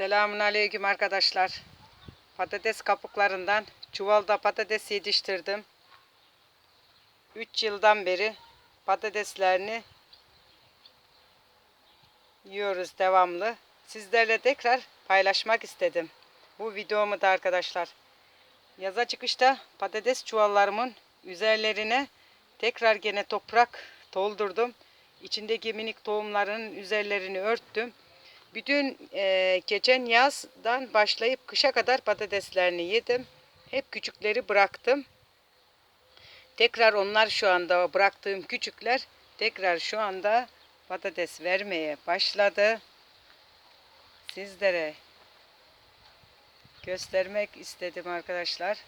Selamun aleyküm arkadaşlar. Patates kabuklarından çuvalda patates yetiştirdim. 3 yıldan beri patateslerini yiyoruz devamlı. Sizlerle tekrar paylaşmak istedim. Bu videomu da arkadaşlar. Yaza çıkışta patates çuvallarımın üzerlerine tekrar gene toprak doldurdum. İçindeki minik tohumların üzerlerini örttüm. Bütün e, geçen yazdan başlayıp kışa kadar patateslerini yedim. Hep küçükleri bıraktım. Tekrar onlar şu anda bıraktığım küçükler tekrar şu anda patates vermeye başladı. Sizlere göstermek istedim arkadaşlar.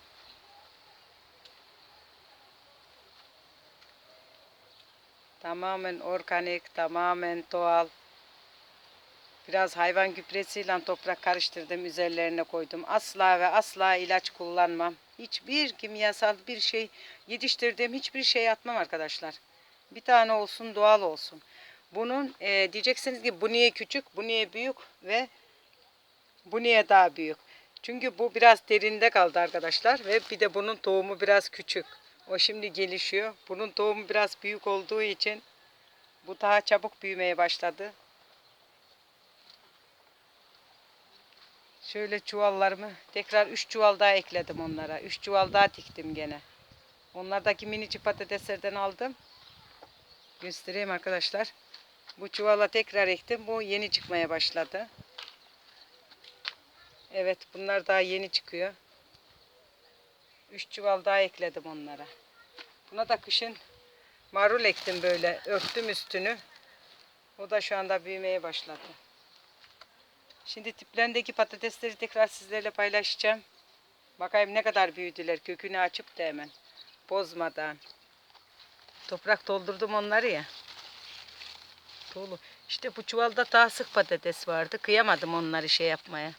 Tamamen organik, tamamen doğal. Biraz hayvan gübresiyle toprak karıştırdım, üzerlerine koydum. Asla ve asla ilaç kullanmam. Hiçbir kimyasal bir şey yetiştirdiğim hiçbir şey atmam arkadaşlar. Bir tane olsun, doğal olsun. Bunun e, diyeceksiniz ki bu niye küçük, bu niye büyük ve bu niye daha büyük. Çünkü bu biraz derinde kaldı arkadaşlar ve bir de bunun tohumu biraz küçük. O şimdi gelişiyor. Bunun tohumu biraz büyük olduğu için bu daha çabuk büyümeye başladı. Şöyle çuvallarımı tekrar 3 çuval daha ekledim onlara. 3 çuval daha diktim gene. Onlardaki minicik patateslerden aldım. Göstereyim arkadaşlar. Bu çuvala tekrar ektim. Bu yeni çıkmaya başladı. Evet bunlar daha yeni çıkıyor. 3 çuval daha ekledim onlara. Buna da kışın marul ektim böyle. Örttüm üstünü. O da şu anda büyümeye başladı. Şimdi tiplerindeki patatesleri tekrar sizlerle paylaşacağım. Bakayım ne kadar büyüdüler. Kökünü açıp da hemen. Bozmadan. Toprak doldurdum onları ya. Dolu. İşte bu çuvalda daha sık patates vardı. Kıyamadım onları şey yapmaya.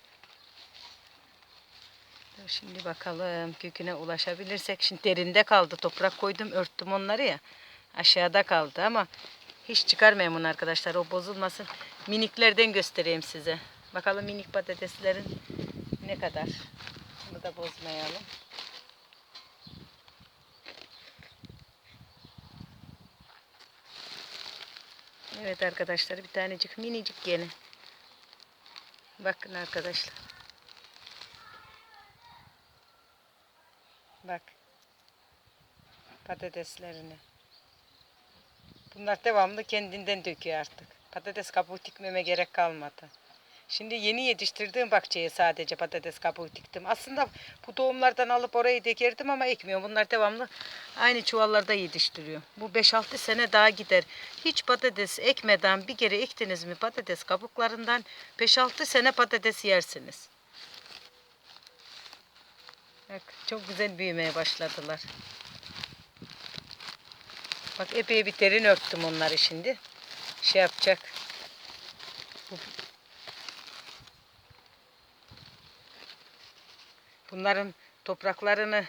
Şimdi bakalım köküne ulaşabilirsek. Şimdi derinde kaldı. Toprak koydum örttüm onları ya. Aşağıda kaldı ama hiç çıkarmayayım onu arkadaşlar. O bozulmasın. Miniklerden göstereyim size. Bakalım minik patateslerin ne kadar. Bunu da bozmayalım. Evet arkadaşlar bir tanecik minicik yeni. Bakın arkadaşlar. Bak. Patateslerini. Bunlar devamlı kendinden döküyor artık. Patates kabuğu dikmeme gerek kalmadı. Şimdi yeni yetiştirdiğim bahçeye sadece patates kabuğu diktim. Aslında bu tohumlardan alıp orayı dikerdim ama ekmiyorum. Bunlar devamlı aynı çuvallarda yetiştiriyor. Bu 5-6 sene daha gider. Hiç patates ekmeden bir kere ektiniz mi patates kabuklarından 5-6 sene patates yersiniz. Bak çok güzel büyümeye başladılar. Bak epey bir derin örttüm onları şimdi. Şey yapacak. Bunların topraklarını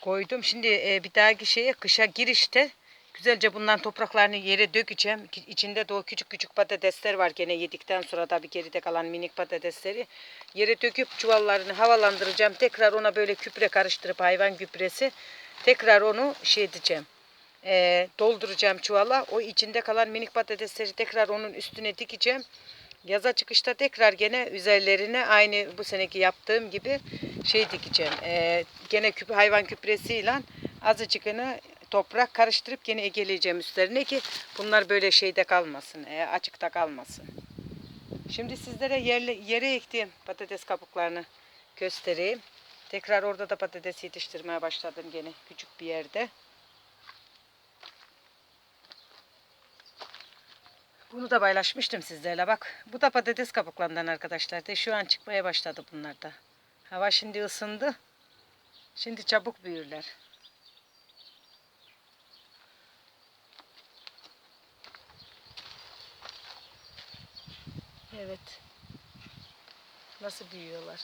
koydum. Şimdi e, bir dahaki şeye kışa girişte güzelce bundan topraklarını yere dökeceğim. İçinde de o küçük küçük patatesler var gene yedikten sonra da bir geride kalan minik patatesleri. Yere döküp çuvallarını havalandıracağım. Tekrar ona böyle küpre karıştırıp hayvan gübresi. Tekrar onu şey edeceğim. e, dolduracağım çuvala. O içinde kalan minik patatesleri tekrar onun üstüne dikeceğim. Yaza çıkışta tekrar gene üzerlerine aynı bu seneki yaptığım gibi şey dikeceğim. Ee, gene küp, hayvan küpresiyle azıcıkını toprak karıştırıp gene egeleyeceğim üstlerine ki bunlar böyle şeyde kalmasın, e, açıkta kalmasın. Şimdi sizlere yerle, yere ektiğim patates kabuklarını göstereyim. Tekrar orada da patates yetiştirmeye başladım gene küçük bir yerde. Bunu da paylaşmıştım sizlerle bak. Bu da patates kabuklarından arkadaşlar. De şu an çıkmaya başladı bunlar da. Hava şimdi ısındı. Şimdi çabuk büyürler. Evet. Nasıl büyüyorlar?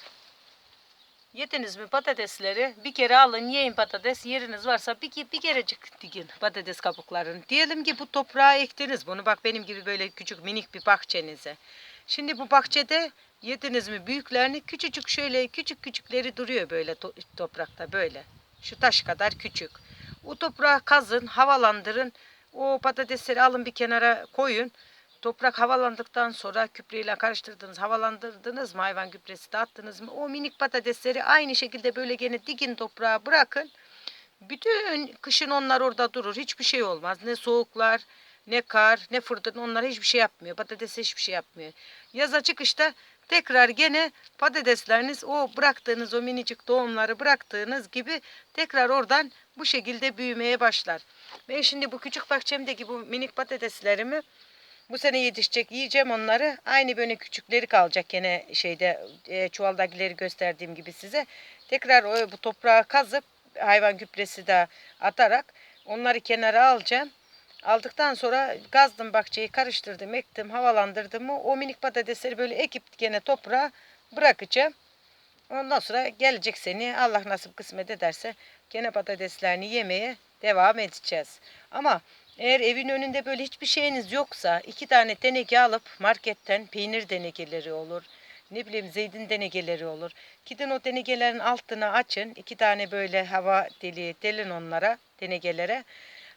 Yediniz mi patatesleri? Bir kere alın yiyin patates. Yeriniz varsa bir, bir kerecik dikin patates kabuklarını. Diyelim ki bu toprağa ektiniz bunu. Bak benim gibi böyle küçük minik bir bahçenize. Şimdi bu bahçede yediniz mi büyüklerini küçücük şöyle küçük küçükleri duruyor böyle to- toprakta böyle. Şu taş kadar küçük. O toprağı kazın, havalandırın. O patatesleri alın bir kenara koyun. Toprak havalandıktan sonra küpreyle karıştırdınız, havalandırdınız mı, hayvan gübresi de attınız mı? O minik patatesleri aynı şekilde böyle gene dikin toprağa bırakın. Bütün kışın onlar orada durur. Hiçbir şey olmaz. Ne soğuklar, ne kar, ne fırtına onlar hiçbir şey yapmıyor. Patates hiçbir şey yapmıyor. Yaza çıkışta tekrar gene patatesleriniz o bıraktığınız o minicik doğumları bıraktığınız gibi tekrar oradan bu şekilde büyümeye başlar. Ben şimdi bu küçük bahçemdeki bu minik patateslerimi bu sene yetişecek yiyeceğim onları. Aynı böyle küçükleri kalacak gene şeyde e, çuvaldakileri gösterdiğim gibi size. Tekrar o, bu toprağı kazıp hayvan gübresi de atarak onları kenara alacağım. Aldıktan sonra gazdım bahçeyi karıştırdım, ektim, havalandırdım mı o minik patatesleri böyle ekip gene toprağa bırakacağım. Ondan sonra gelecek seni Allah nasip kısmet ederse gene patateslerini yemeye devam edeceğiz. Ama eğer evin önünde böyle hiçbir şeyiniz yoksa iki tane teneke alıp marketten peynir denekeleri olur. Ne bileyim zeytin denekeleri olur. Gidin o denekelerin altını açın. iki tane böyle hava deliği delin onlara denekelere.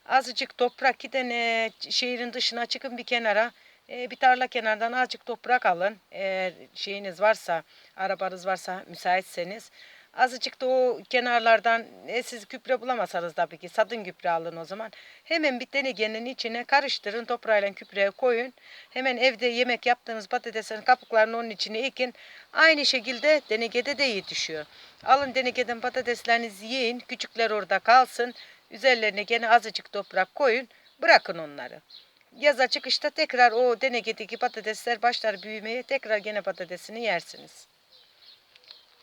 Azıcık toprak gidin e, şehrin dışına çıkın bir kenara. E, bir tarla kenardan azıcık toprak alın. Eğer şeyiniz varsa, arabanız varsa müsaitseniz. Azıcık da o kenarlardan e, siz gübre bulamasanız tabii ki sadın gübre alın o zaman. Hemen bir tenekenin içine karıştırın toprağıyla gübreye koyun. Hemen evde yemek yaptığınız patateslerin kabuklarını onun içine ekin. Aynı şekilde denekede de yetişiyor. Alın denekeden patateslerinizi yiyin. Küçükler orada kalsın. Üzerlerine gene azıcık toprak koyun. Bırakın onları. Yaza çıkışta tekrar o denekedeki patatesler başlar büyümeye. Tekrar gene patatesini yersiniz.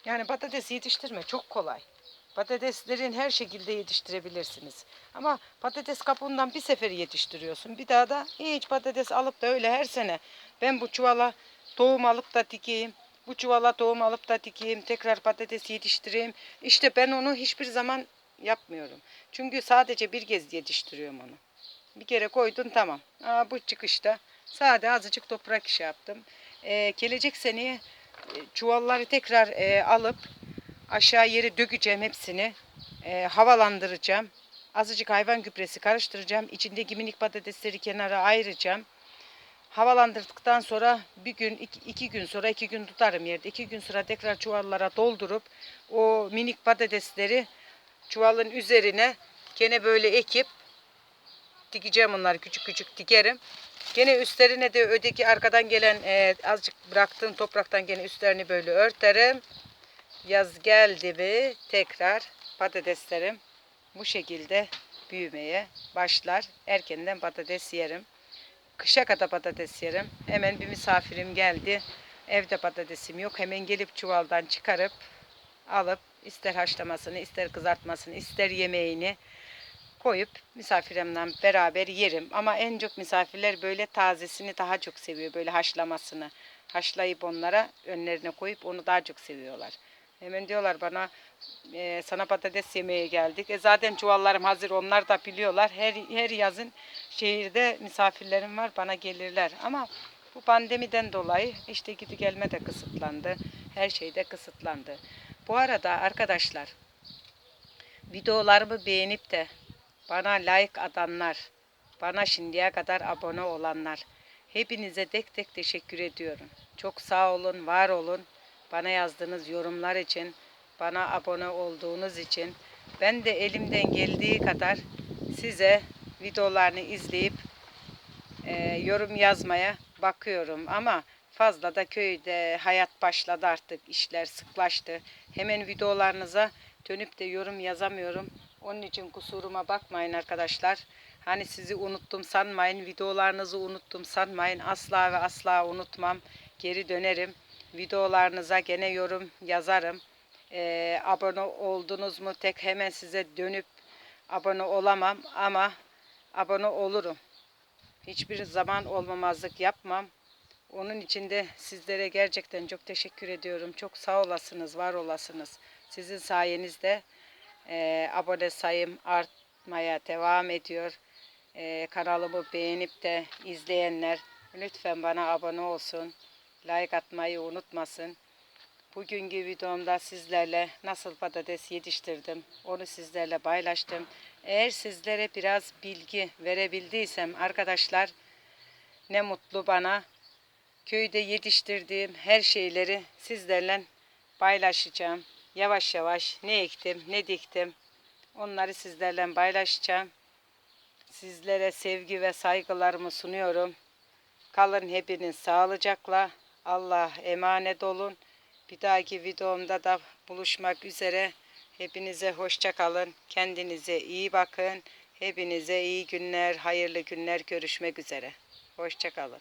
Yani patates yetiştirme çok kolay. Patateslerin her şekilde yetiştirebilirsiniz. Ama patates kabuğundan bir sefer yetiştiriyorsun. Bir daha da hiç patates alıp da öyle her sene ben bu çuvala tohum alıp da dikeyim. Bu çuvala tohum alıp da dikeyim. Tekrar patates yetiştireyim. İşte ben onu hiçbir zaman yapmıyorum. Çünkü sadece bir kez yetiştiriyorum onu. Bir kere koydun tamam. Aa, bu çıkışta sade azıcık toprak işi yaptım. Ee, gelecek seneye çuvalları tekrar e, alıp aşağı yere dökeceğim hepsini. E, havalandıracağım. Azıcık hayvan gübresi karıştıracağım. İçindeki minik patatesleri kenara ayıracağım. Havalandırdıktan sonra bir gün, iki, iki gün sonra iki gün tutarım yerde. İki gün sonra tekrar çuvallara doldurup o minik patatesleri çuvalın üzerine gene böyle ekip dikeceğim onları küçük küçük dikerim. Gene üstlerine de öteki arkadan gelen e, azıcık bıraktığım topraktan gene üstlerini böyle örterim. Yaz geldi mi tekrar patateslerim bu şekilde büyümeye başlar. Erkenden patates yerim. Kışa kadar patates yerim. Hemen bir misafirim geldi. Evde patatesim yok. Hemen gelip çuvaldan çıkarıp alıp ister haşlamasını, ister kızartmasını, ister yemeğini koyup misafirimle beraber yerim. Ama en çok misafirler böyle tazesini daha çok seviyor. Böyle haşlamasını. Haşlayıp onlara önlerine koyup onu daha çok seviyorlar. Hemen diyorlar bana e, sana patates yemeye geldik. E zaten çuvallarım hazır onlar da biliyorlar. Her, her yazın şehirde misafirlerim var bana gelirler. Ama bu pandemiden dolayı işte gidi gelme de kısıtlandı. Her şey de kısıtlandı. Bu arada arkadaşlar videolarımı beğenip de bana like atanlar, bana şimdiye kadar abone olanlar, hepinize tek tek teşekkür ediyorum. Çok sağ olun, var olun. Bana yazdığınız yorumlar için, bana abone olduğunuz için. Ben de elimden geldiği kadar size videolarını izleyip e, yorum yazmaya bakıyorum. Ama fazla da köyde hayat başladı artık, işler sıklaştı. Hemen videolarınıza dönüp de yorum yazamıyorum. Onun için kusuruma bakmayın arkadaşlar. Hani sizi unuttum sanmayın, videolarınızı unuttum sanmayın. Asla ve asla unutmam. Geri dönerim. Videolarınıza gene yorum yazarım. Ee, abone oldunuz mu tek hemen size dönüp abone olamam ama abone olurum. Hiçbir zaman olmamazlık yapmam. Onun için de sizlere gerçekten çok teşekkür ediyorum. Çok sağ olasınız, var olasınız. Sizin sayenizde e, abone sayım artmaya devam ediyor. E, kanalımı beğenip de izleyenler lütfen bana abone olsun. like atmayı unutmasın. Bugünkü videomda sizlerle nasıl patates yetiştirdim onu sizlerle paylaştım. Eğer sizlere biraz bilgi verebildiysem arkadaşlar ne mutlu bana. Köyde yetiştirdiğim her şeyleri sizlerle paylaşacağım. Yavaş yavaş ne ektim ne diktim onları sizlerle paylaşacağım. Sizlere sevgi ve saygılarımı sunuyorum. Kalın hepiniz sağlıcakla. Allah emanet olun. Bir dahaki videomda da buluşmak üzere. Hepinize hoşça kalın. Kendinize iyi bakın. Hepinize iyi günler, hayırlı günler görüşmek üzere. Hoşça kalın.